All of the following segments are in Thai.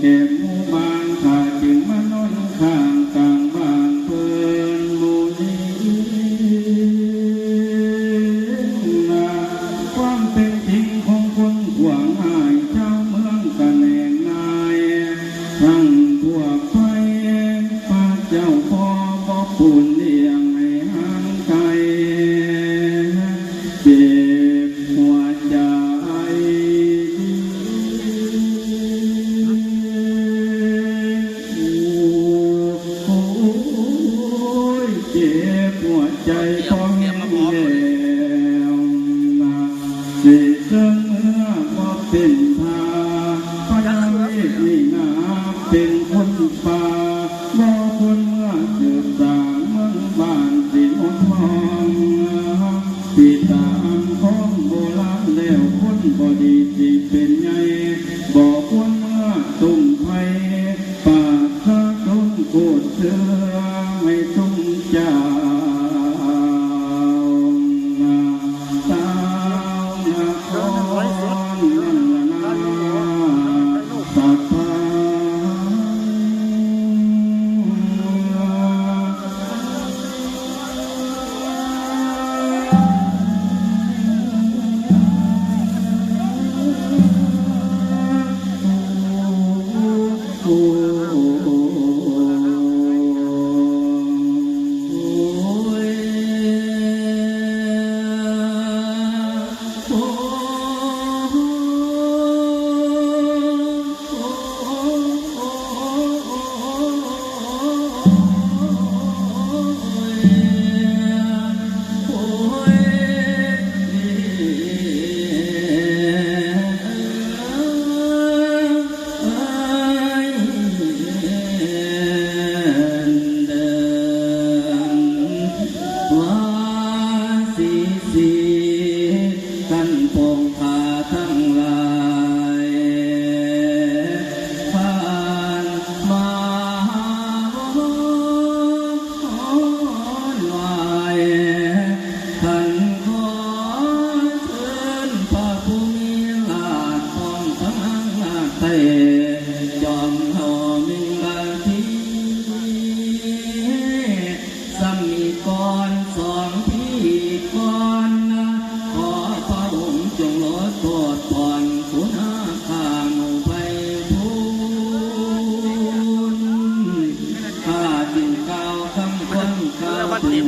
เด็มบานขาจมอนข้างกางบานเพื่อนมูนีความเป็นจริงของคนกวางหายเจ้าเมืองกันแหนนายทั้ง เมือบานสินอุทองปีตามของโบราณแล้วคนบอดีจี แล้วก็เต็ม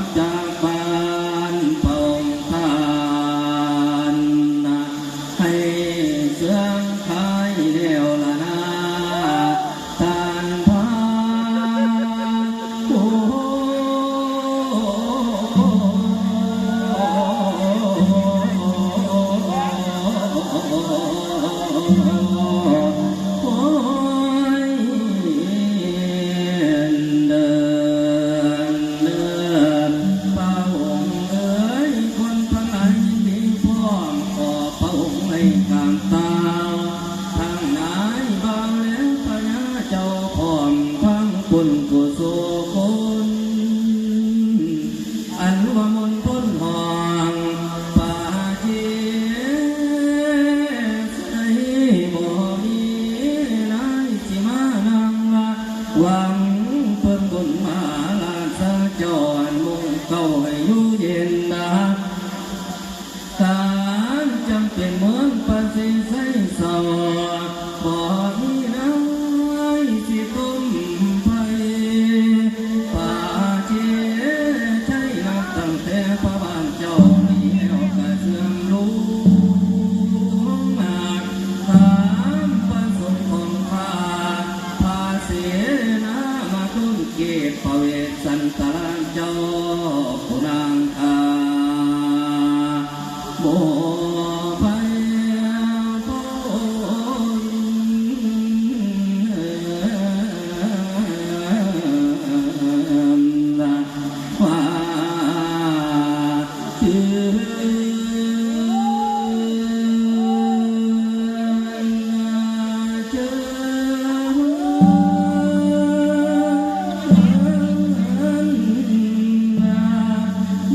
Dun. Ngày. สันตา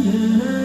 ญ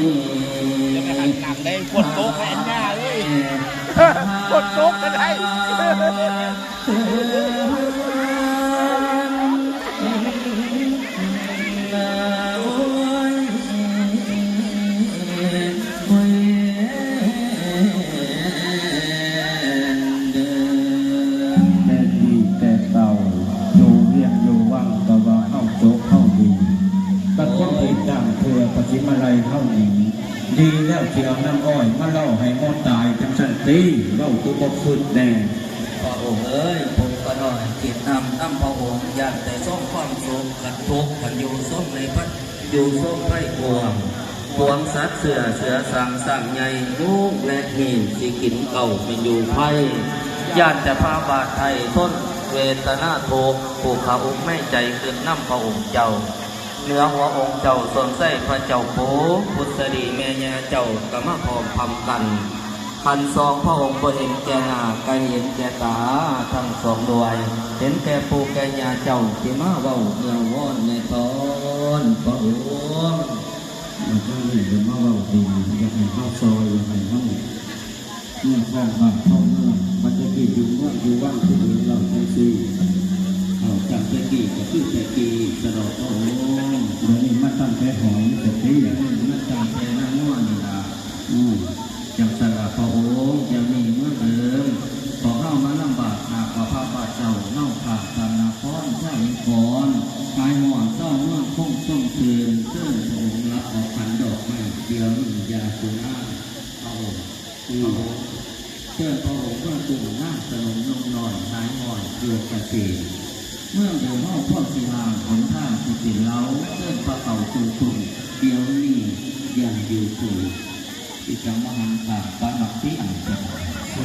เดียวนี้หนังได้กดโตกแขนหน้าเลยฝนตกก็ได้ ดีแล้วเที่ยวน้ำอ้อยมาเล่าให้หมดตายจังสันตีเล่าตัวบกฟืดแน่พระองค์เอ้ยผมก็น้อยจิตนำน้ำพระองค์อยากแต่ส่งความสุขกันทุกข์กันอยู่ส้มในพัดอยู่ส้มไร่กวงปวงสัตว์เสือเสือสังสั่งใหญ่ลูกและหีนสิกินเก่าเป็นอยู่ไพ่ญาติจะพาบาทไทยทนเวทนาโทกผูกขาอกไม่ใจขึ้นน้ำพระองค์เจ้า เนื้อหัวองค์เจ้าสนใส่พระเจ้าโปพุทธดีแม่ยาเจ้ากะมาพร้อมพำกันพันสองพระองค์บ่เห็นแก่หน้าไกเห็นแก่ตาทั้งสองด้วย เห็นแก่ปูแก่ยาเจ้าที่มาเว้าเมื่อวอนในตอนพระองค์มันก็เลยจะมาเล่าดีอยากให้เข้าซอยอยากให้เข้าเมื่อคลองบางเข้าเมือมันจะกี่อยู่เมืองยู่ว่างที่อื่นเราใช้ซีเอาจากตะกี้ก็คือตะกี้สะดอกโอ้โหเดี๋ยว นี้มาตั้งแต่หอมแต่ตีอย่างนี้มาตั้งแต่นั่งนวดนี่ละอืมจังสละพระองค์ยังมีเมื่อเดิมขอเข้ามาลำบากหากว่าพระบาทเจ้าเน่าขาดตานาคอนเจ้าอินทรกายหมอนเจ้าเมื่อคงต้องเตือนเตือพระองค์รับออกขันดอกไม้เดียวนี่ยาสุนาพระองค์พระองค์เชิญพระองค์เมื่อตุ่มหน้าสนมลงนอนหายหอนเกลือกเกษตร เมื่อเดินห้อพ่อสิหางหนทางที่สิเล้าเดินประเก่าตุ่มตุ่มเดี๋ยวนี้อย่างเดียู่สู่ที่จังมหันตาปานักที่อันเป็นเส